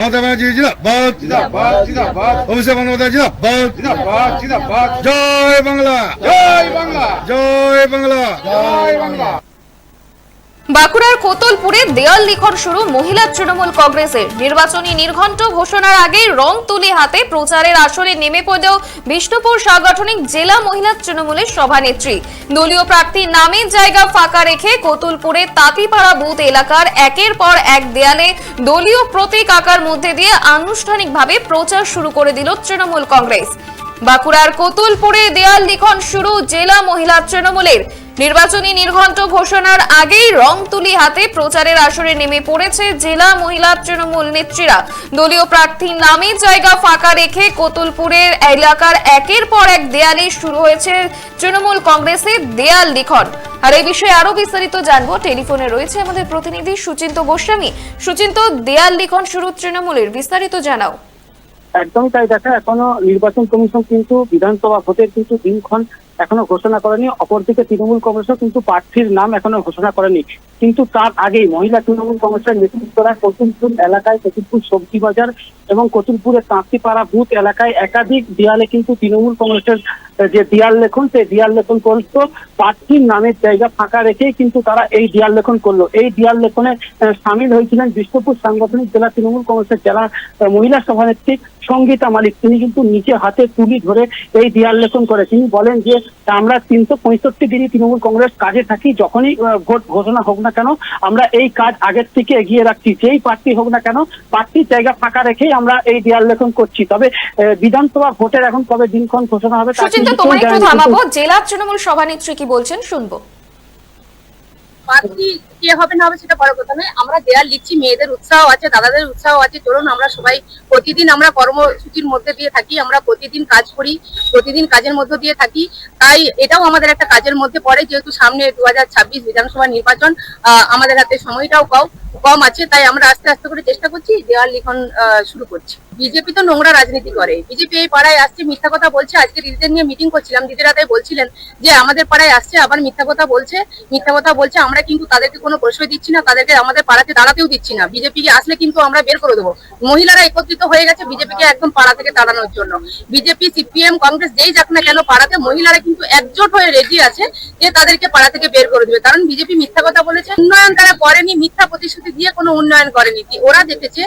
মমতা ব্যানার্জি জিন্দাবাদ অভিষেক বন্দ্যোপাধ্যায় জিন্দাবাদ জয় বাংলা জয় বাংলা জয় বাংলা জয় বাংলা। বাঁকুড়ার কোতলপুরে দেয়াল লিখন শুরু মহিলা তৃণমূল কংগ্রেসের। নির্বাচনী নির্ঘণ্ট ঘোষণার আগে রং তুলি হাতে প্রচারের আসরে নেমে পড়লেও বিষ্ণুপুর সাংগঠনিক জেলা মহিলা তৃণমূলের সভানেত্রী। দলীয় প্রার্থী নামের জায়গা ফাঁকা রেখে কোতুলপুরে তাঁতিপাড়া বুথ এলাকার একের পর এক দেয়ালে দলীয় প্রতীক আকার মধ্যে দিয়ে আনুষ্ঠানিকভাবে প্রচার শুরু করে দিল তৃণমূল কংগ্রেস। বাঁকুড়ার কোতুলপুরে দেয়াল লিখন শুরু জেলা মহিলা তৃণমূলের। নির্বাচনী নির্ঘণ্ট ঘোষণার আগেই রং তুলি হাতে প্রচারের আসরে নেমে পড়েছে জেলা মহিলা তৃণমূল নেত্রীরা। দলীয় প্রার্থীর নামের জায়গা ফাঁকা রেখে কোতুলপুরের এলাকার একের পর এক দেয়ালে শুরু হয়েছে তৃণমূল কংগ্রেসের দেয়াল লিখন। আর এই বিষয়ে আরও বিস্তারিত জানব। টেলিফোনে রয়েছে আমাদের প্রতিনিধি সুচিন্ত গোস্বামী। সুচিন্ত, দেয়াল লিখন শুরু তৃণমূলের। বিস্তারিত জানাও। একদমই তাই, দেখা, এখনও নির্বাচন কমিশন কিন্তু বিধানসভা ভোটের কিন্তু দিনক্ষণ এখনও ঘোষণা করেনি। অপরদিকে তৃণমূল কংগ্রেসও কিন্তু প্রার্থীর নাম এখনও ঘোষণা করেনি। কিন্তু তার আগেই মহিলা তৃণমূল কংগ্রেসের নেতৃত্বরা কতুলপুর এলাকায় কতুলপুর সবজি বাজার এবং কতুলপুরের তাঁতিপাড়া বুথ এলাকায় একাধিক দেয়ালে কিন্তু তৃণমূল কংগ্রেসের যে দেয়াল লেখন, সেই দেয়াল লেখন করতো প্রার্থীর নামের জায়গা ফাঁকা রেখেই কিন্তু তারা এই দেয়াল লেখন করল। এই দেয়াল লেখনে সামিল হয়েছিলেন বিষ্ণুপুর সাংগঠনিক জেলা তৃণমূল কংগ্রেসের জেলা মহিলা সভানেত্রী সঙ্গীতা মালিক। তিনি কিন্তু নিচে হাতে তুলি ধরে এই দেয়াল লেখন করে। তিনি বলেন যে, আমরা তিনশো পঁয়ষট্টি দিনই তৃণমূল কংগ্রেস কাজে থাকি, যখনই ভোট ঘোষণা হোক না কেন? আমরা এই কাজ আগের থেকে এগিয়ে রাখছি। যেই প্রার্থী হোক না কেন প্রার্থীর জায়গা ফাঁকা রেখেই আমরা এই দেয়াল লেখন করছি। তবে আহ, বিধানসভা ভোটের এখন কবে দিনক্ষণ ঘোষণা হবে সুচিন্ত তোমার একটু থামাবো। জেলা তৃণমূল সভানেত্রী কি বলছেন? শুনব। কে হবে না হবে সেটা বড় কথা নয়। আমরা দেয়াল লিখছি মেয়েদের উৎসাহ আছে, দাদাদের উৎসাহ আছে। চলুন, আমরা সবাই প্রতিদিন আমরা কর্মসূচির মধ্যে দিয়ে থাকি, আমরা প্রতিদিন কাজ করি, প্রতিদিন কাজের মধ্যে দিয়ে থাকি। তাই এটাও আমাদের একটা কাজের মধ্যে পড়ে। যেহেতু সামনে দু বিধানসভা নির্বাচন আমাদের হাতে সময়টাও কম কম আছে। তাই আমরা আস্তে আস্তে করে চেষ্টা করছি দেওয়াল লিখন শুরু করছি। বিজেপি তো নোংরা রাজনীতি করে। বিজেপি এই পাড়ায় আসছে, মিথ্যা কথা বলছে। আজকে দিদিদের নিয়ে মিটিং করছিলাম, দিদিরা তাই বলছিলেন যে, আমাদের পাড়ায় আসছে, আবার মিথ্যা কথা বলছে। মিথ্যা কথা বলছে, আমরা কিন্তু তাদেরকে কোনো প্রশ্রয় দিচ্ছি না, তাদেরকে আমাদের পাড়াতে দাঁড়াতেও দিচ্ছি না। বিজেপি আসলে কিন্তু আমরা বের করে দেবো। মহিলারা একত্রিত হয়ে গেছে বিজেপিকে একদম পাড়া থেকে তাড়ানোর জন্য। বিজেপি, সিপিএম, কংগ্রেস যেই যাক না কেন, পাড়াতে মহিলারা কিন্তু একজোট হয়ে রেডি আছে যে তাদেরকে পাড়া থেকে বের করে দেবে। কারণ বিজেপি মিথ্যা কথা বলেছে, উন্নয়ন তারা করেনি, মিথ্যা প্রতিশ্রুতি দিয়ে কোনো উন্নয়ন করেনি। ওরা দেখেছে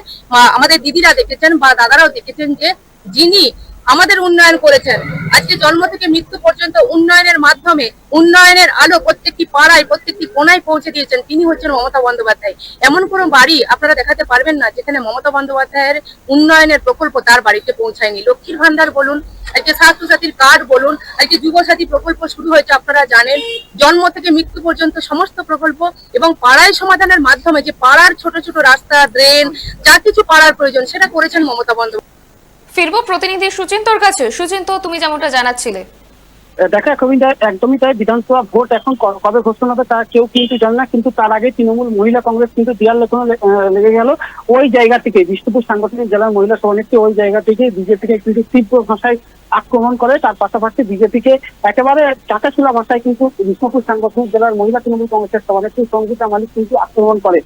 আমাদের দিদিরা দেখেছেন বা দাদারাও দেখেছেন যে যিনি আমাদের উন্নয়ন করেছেন। আজকে জন্ম থেকে মৃত্যু পর্যন্ত উন্নয়নের মাধ্যমে, উন্নয়নের আলো প্রত্যেকটি পাড়ায়, প্রত্যেকটি কোনায় পৌঁছে দিয়েছেন। তিনি হচ্ছেন মমতা বন্দ্যোপাধ্যায়। এমন কোনো বাড়ি আপনারা দেখাতে পারবেন না, যেখানে মমতা বন্দ্যোপাধ্যায়ের উন্নয়নের প্রকল্প তার বাড়িতে পৌঁছায়নি। লক্ষ্মীর ভান্ডার বলুন, আজকে স্বাস্থ্য সাথীর কার্ড বলুন, আজকে যুব সাথী প্রকল্প শুরু হয়েছে, আপনারা জানেন। জন্ম থেকে মৃত্যু পর্যন্ত সমস্ত প্রকল্প এবং পাড়ায় সমাধানের মাধ্যমে যে পাড়ার ছোট ছোট রাস্তা, ড্রেন, যা কিছু পাড়ার প্রয়োজন, সেটা করেছেন মমতা বন্দ্যোপাধ্যায়। ফিরবো প্রতিনিধি সুচিন্তর কাছে। সুচিন্ত, তুমি যেমনটা জানাচ্ছিলে। দেখা, একদমই একদমই তাই, বিধানসভা ভোট এখন কবে ঘোষণা হবে তা কেউ কিন্তু জানে না, কিন্তু তার আগে তৃণমূল মহিলা কংগ্রেস কিন্তু দেয়াল লেখনে লেগে গেল। ওই জায়গা থেকে, বিষ্ণুপুর সাংগঠনিক জেলার মহিলা সভানেত্রী, ওই জায়গা থেকে বিজেপিকে কিন্তু তীব্র ভাষায় আক্রমণ করে তার পাশাপাশি বিজেপিকে একেবারে চাটাচুলা ভাষায় কিন্তু বিষ্ণুপুর সাংগঠনিক জেলার মহিলা তৃণমূল কংগ্রেসের সভানেত্রী সঙ্গীতা মালিক কিন্তু আক্রমণ করে।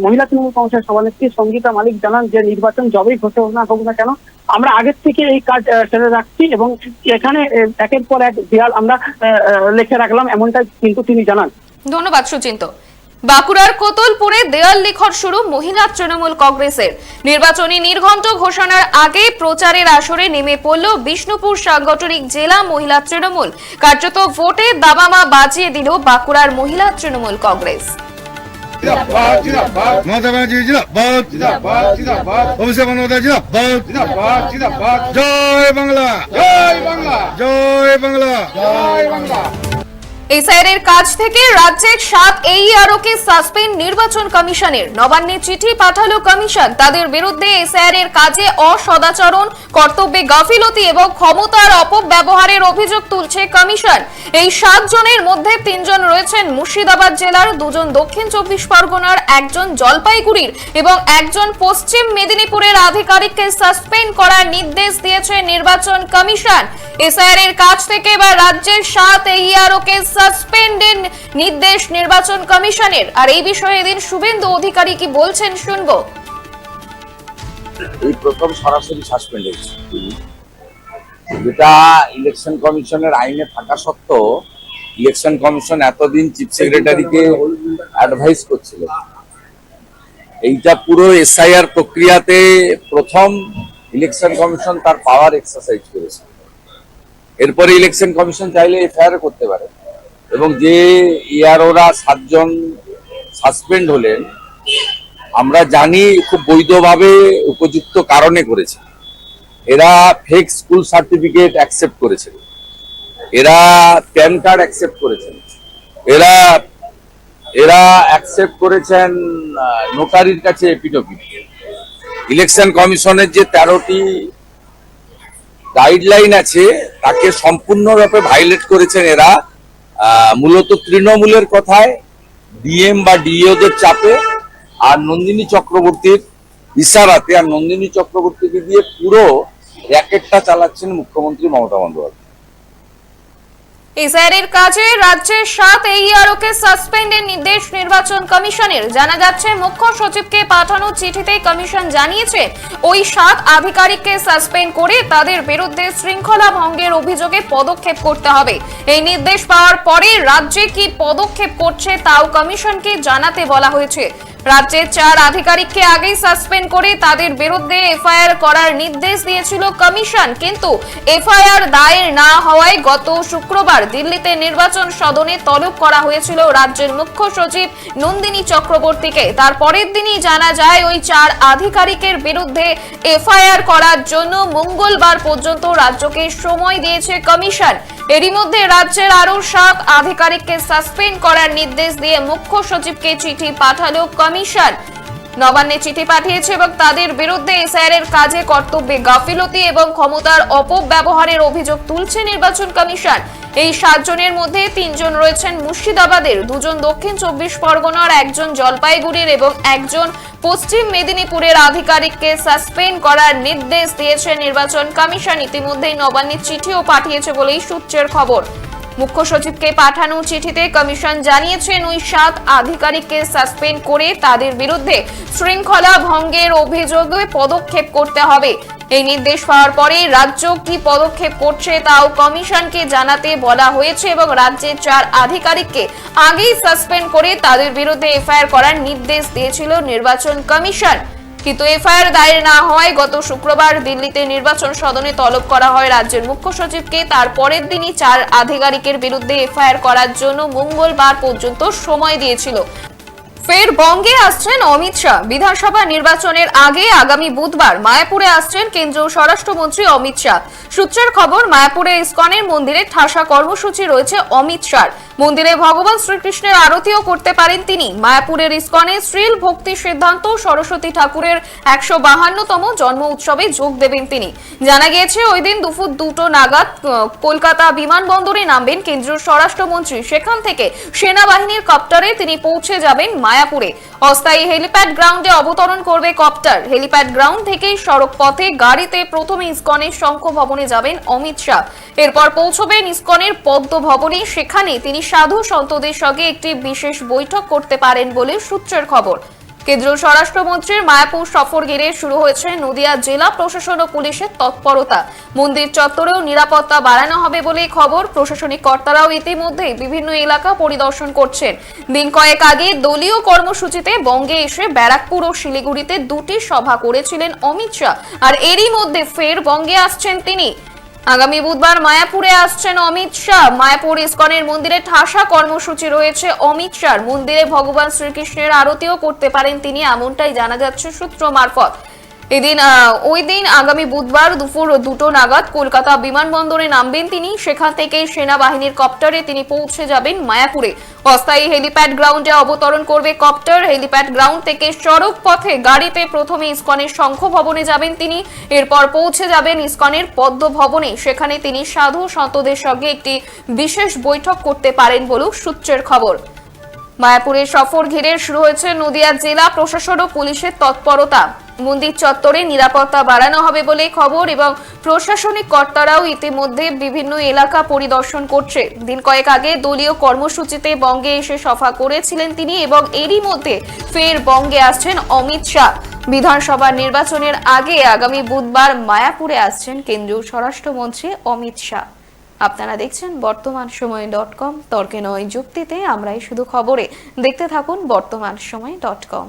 মহিলা তৃণমূল কংগ্রেসের সভানেত্রী সঙ্গীতা মালিক জানান যে নির্বাচন যবেই ঘোষণা হোক না কেন আমরা আগের থেকে এই কাজ সেরে রাখছি এবং এখানে একের পর এক দেয়াল আমরা আহ, রাখলাম এমনটাই কিন্তু তিনি জানান। ধন্যবাদ সুচিন্ত। বাঁকুড়ার কোতলপুরে দেয়াল লিখন শুরু মহিলা তৃণমূল কংগ্রেসের। নির্বাচনী নির্ঘণ্ট ঘোষণার আগে প্রচারের আসরে নেমে পড়ল বিষ্ণুপুর সাংগঠনিক জেলা মহিলা তৃণমূল। কার্যত ভোটে দাবামা বাজিয়ে দিল বাঁকুড়ার মহিলা তৃণমূল কংগ্রেস। মমতা ব্যানার্জি জিন্দাবাদ। অভিষেক বন্দ্যোপাধ্যায় জিন্দাবাদ। জয় বাংলা। জয় বাংলা। জয় বাংলা। জয় বাংলা। এসআইআর কাজ থেকে রাজ্যের সাত এইআরও কে সাসপেন্ড নির্বাচন কমিশনের। নবান্নে চিঠি পাঠালো কমিশন। তাদের বিরুদ্ধে এসআইআর এর কাজে অসদাচরণ, কর্তব্যে গাফিলতি এবং ক্ষমতার অপব্যবহারের অভিযোগ তুলছে কমিশন। এই সাত জনের মধ্যে তিনজন রয়েছেন মুর্শিদাবাদ জেলার, দুজন দক্ষিণ চব্বিশ পরগনার, একজন জলপাইগুড়ির এবং একজন পশ্চিম মেদিনীপুরের আধিকারিককে সাসপেন্ড করার নির্দেশ দিয়েছে নির্বাচন কমিশন। এসআইআর এর কাজ থেকে এবার রাজ্যের সাত এইআরও কে সাসপেন্ডের নির্দেশ নির্বাচন কমিশনের। আর এই বিষয়ে এদিন শুভেন্দু অধিকারী কি বলছেন শুনব। এই প্রথম সরাসরি সাসপেন্ড হয়েছে। যেটা ইলেকশন কমিশনের আইনে থাকা সত্ত্বেও ইলেকশন কমিশন এতদিন চিফ সেক্রেটারিকে অ্যাডভাইস করছিল। এইটা পুরো এসআইআর প্রক্রিয়াতে প্রথম ইলেকশন কমিশন তার পাওয়ার এক্সারসাইজ করেছে। এরপরে ইলেকশন কমিশন চাইলে এফআইআর করতে পারে। এবং যে ইয়ারোরা সাতজন সাসপেন্ড হলেন, আমরা জানি খুব বৈধভাবে উপযুক্ত কারণে করেছে। এরা ফেক স্কুল সার্টিফিকেট অ্যাকসেপ্ট করেছে। এরা প্যান কার্ড অ্যাকসেপ্ট করেছেন এরা এরা অ্যাকসেপ্ট করেছেন নোটারির কাছে এপিটপিট ইলেকশন কমিশনের যে তেরোটি গাইডলাইন আছে, তাকে সম্পূর্ণরূপে ভাইলেট করেছেন এরা। মূলত তৃণমূলের কথায় ডিএম বা ডিওদের চাপে আর নন্দিনী চক্রবর্তীর ইশারাতে আর নন্দিনী চক্রবর্তীকে দিয়ে পুরো র্যাকেটটা চালাচ্ছেন মুখ্যমন্ত্রী মমতা বন্দ্যোপাধ্যায়। এসআইআরের কাজে রাজ্যের সাত এইআরওকে সাসপেন্ডের নির্দেশ নির্বাচন কমিশনের। জানা যাচ্ছে, মুখ্য সচিবকে পাঠানো চিঠিতে কমিশন জানিয়েছে, ওই সাত আধিকারিককে সাসপেন্ড করে তাদের বিরুদ্ধে শৃঙ্খলা ভঙ্গের অভিযোগে পদক্ষেপ করতে হবে। এই নির্দেশ পাওয়ার পরে রাজ্যে কি পদক্ষেপ করছে তাও কমিশনকে জানাতে বলা হয়েছে। রাজ্যের চার আধিকারিককে আগেই সাসপেন্ড করে তাদের বিরুদ্ধে এফআইআর করার নির্দেশ দিয়েছিল কমিশন, কিন্তু এফআইআর দায়ের না হওয়ায় গত শুক্রবার দিল্লিতে নির্বাচন সদনে তলব করা হয়েছিল রাজ্যের মুখ্য সচিব নন্দিনী চক্রবর্তীকে। তার পরের দিনই জানা যায়, ওই চার আধিকারিকের বিরুদ্ধে এফআইআর করার জন্য মঙ্গলবার পর্যন্ত রাজ্যকে সময় দিয়েছে কমিশন। এরই মধ্যে রাজ্যের আরও সাত আধিকারিককে সাসপেন্ড করার নির্দেশ দিয়ে মুখ্য সচিবকে চিঠি পাঠালো কমিশন। নবান্নে চিঠি পাঠিয়েছে এবং তাদের বিরুদ্ধে এসআইআর কাজে কর্তব্যে গাফিলতি এবং ক্ষমতার অপব্যবহারের অভিযোগ তুলছে নির্বাচন কমিশন। এই সাতজনের মধ্যে তিনজন রয়েছেন মুর্শিদাবাদের, দুজন দক্ষিণ চব্বিশ পরগনার, একজন জলপাইগুড়ির এবং একজন পশ্চিম মেদিনীপুরের আধিকারিককে সাসপেন্ড করার নির্দেশ দিয়েছে নির্বাচন কমিশন। ইতিমধ্যেই নবান্নের চিঠিও পাঠিয়েছে বলেই সূত্রের খবর। মুখ্য সচিবকে পাঠানো চিঠিতে কমিশন জানিয়েছেন, ওই সাত আধিকারিককে সাসপেন্ড করে তাদের বিরুদ্ধে শৃঙ্খলা ভঙ্গের অভিযোগে পদক্ষেপ করতে হবে। এই নির্দেশ পাওয়ার পরে রাজ্য কি পদক্ষেপ করছে তাও কমিশনকে জানাতে বলা হয়েছে এবং রাজ্যের চার আধিকারিককে আগেই সাসপেন্ড করে তাদের বিরুদ্ধে এফআইআর করার নির্দেশ দিয়েছিল নির্বাচন কমিশন। কিন্তু এফআইআর দায়ের না হওয়ায় গত শুক্রবার দিল্লিতে নির্বাচন সদনে তলব করা হয় রাজ্যের মুখ্য সচিবকে। তার পরের দিনই চার আধিকারিকের বিরুদ্ধে এফআইআর করার জন্য মঙ্গলবার পর্যন্ত সময় দিয়েছিল। ফের বঙ্গে আসছেন অমিত শাহ। বিধানসভা নির্বাচনের আগে আগামী বুধবার মায়াপুরে আসছেন কেন্দ্রীয় স্বরাষ্ট্রমন্ত্রী অমিত শাহ। সূত্রের খবর, মায়াপুরে ইসকনের মন্দিরে ঠাসা কর্মসূচি রয়েছে অমিত শাহ মন্দিরে ভগবান শ্রীকৃষ্ণের আরতিও করতে পারেন তিনি। মায়াপুরের ইসকনে শ্রীল ভক্তি সিদ্ধান্ত, সরস্বতী ঠাকুরের একশো বাহান্নতম জন্ম উৎসবে যোগ দেবেন তিনি। জানা গিয়েছে, ওই দিন দুপুর দুটো নাগাদ কলকাতা বিমানবন্দরে নামবেন কেন্দ্রীয় স্বরাষ্ট্রমন্ত্রী। সেখান থেকে সেনাবাহিনীর কপ্টারে তিনি পৌঁছে যাবেন মায়াপুরে। অস্থায়ী হেলিপ্যাড গ্রাউন্ডে অবতরণ করবে কপ্টার। হেলিপ্যাড গ্রাউন্ড থেকে সড়ক পথে গাড়িতে প্রথমে ইসকনের শঙ্খ ভবনে যাবেন অমিত শাহ। এরপর পৌঁছবেন ইসকনের পদ্ম ভবনে সেখানে তিনি সাধু সন্তদের সঙ্গে একটি বিশেষ বৈঠক করতে পারেন বলে সূত্রের খবর। কেন্দ্রীয় স্বরাষ্ট্রমন্ত্রীর মায়াপুর সফর ঘিরে শুরু হয়েছে নদিয়া জেলা প্রশাসন ও পুলিশের তৎপরতা। মন্দির চত্বরেও নিরাপত্তা বাড়ানো হবে বলে খবর। প্রশাসনিক কর্তারাও ইতিমধ্যেই বিভিন্ন এলাকা পরিদর্শন করছেন। দিন কয়েক আগে দলীয় কর্মসূচিতে বঙ্গে এসে ব্যারাকপুর ও শিলিগুড়িতে দুটি সভা করেছিলেন অমিত শাহ। আর এরই মধ্যে ফের বঙ্গে আসছেন তিনি। আগামী বুধবার মায়াপুরে আসছেন অমিত শাহ। মায়াপুর ইস্কনের মন্দিরে ঠাসা কর্মসূচি রয়েছে। অমিত শাহর মন্দিরে ভগবান শ্রীকৃষ্ণের আরতিও করতে পারেন তিনি, এমনটাই জানা যাচ্ছে সূত্র মারফত। এদিন ওই দিন আগামী বুধবার দুপুর দুটো নাগাদ কলকাতা বিমানবন্দরে নামবেন তিনি। সেখান থেকে সেনাবাহিনীর কপ্টারে তিনি পৌঁছে যাবেন মায়াপুরে। অস্থায়ী হেলিপ্যাড গ্রাউন্ডে অবতরণ করবে কপ্টার। হেলিপ্যাড গ্রাউন্ড থেকে সড়ক পথে গাড়িতে প্রথমে ইস্কনের শঙ্খ ভবনে যাবেন তিনি। এরপর পৌঁছে যাবেন ইস্কনের পদ্ম ভবনে সেখানে তিনি সাধু সন্তদের সঙ্গে একটি বিশেষ বৈঠক করতে পারেন বলেও সূত্রের খবর। মায়াপুরের সফর ঘিরে শুরু হয়েছে নদিয়া জেলা প্রশাসন ও পুলিশের তৎপরতা। মন্দির চত্বরে নিরাপত্তা বাড়ানো হবে বলে খবর এবং প্রশাসনিক কর্তারাও ইতিমধ্যে বিভিন্ন এলাকা পরিদর্শন করছে। দিন কয়েক আগে দলীয় কর্মসূচিতে বঙ্গে এসে সভা করেছিলেন তিনি এবং এরই মধ্যে ফের বঙ্গে আসছেন অমিত শাহ। বিধানসভা নির্বাচনের আগে আগামী বুধবার মায়াপুরে আসছেন কেন্দ্রীয় স্বরাষ্ট্রমন্ত্রী অমিত শাহ। আপনারা দেখছেন বর্তমান সময় ডট কম, তর্কে নয় যুক্তিতে, আমরাই শুধু খবরে। দেখতে থাকুন বর্তমান সময় ডট কম।